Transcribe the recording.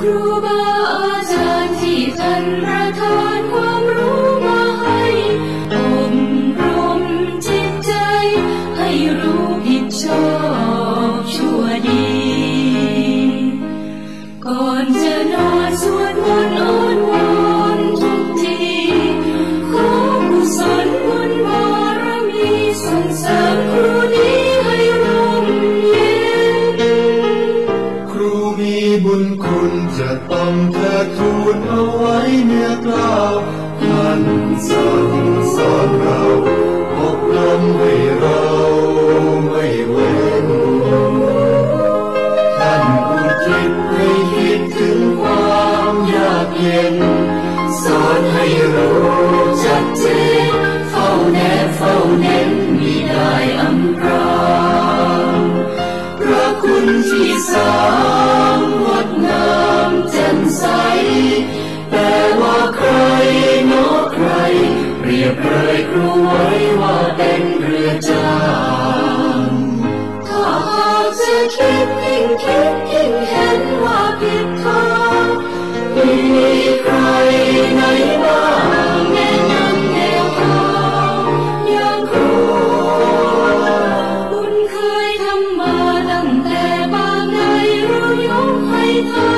ครูบาอาจารย์ที่ท่านประทานความรู้มาให้อบรมจิตใจ ให้รู้ผิดชอบชั่วดี ก่อนจะนอนสว บุญคุณจะต้องเธอทูลเอาไว้เนื้อกล่าวท่านสั่งสอนเราอบรมให้เราไม่เว้นท่านอุทิศให้คิดถึงความยากเย็น สอนให้รู้ชัดเจนเฝ้าแนบเฝ้าเน้นมิได้อำพรางพระคุณที่สา ยบเลยครูไว้ว่าเป็นเรือจางถ้าหากจะคิดยิ่งคิดยิ่งเห็นว่าผิดทางมีใครไหนบ้างแนะนำแนวทางอย่างครูบุญเคยทำมาตั้งแต่บางในเรายกให้ทาน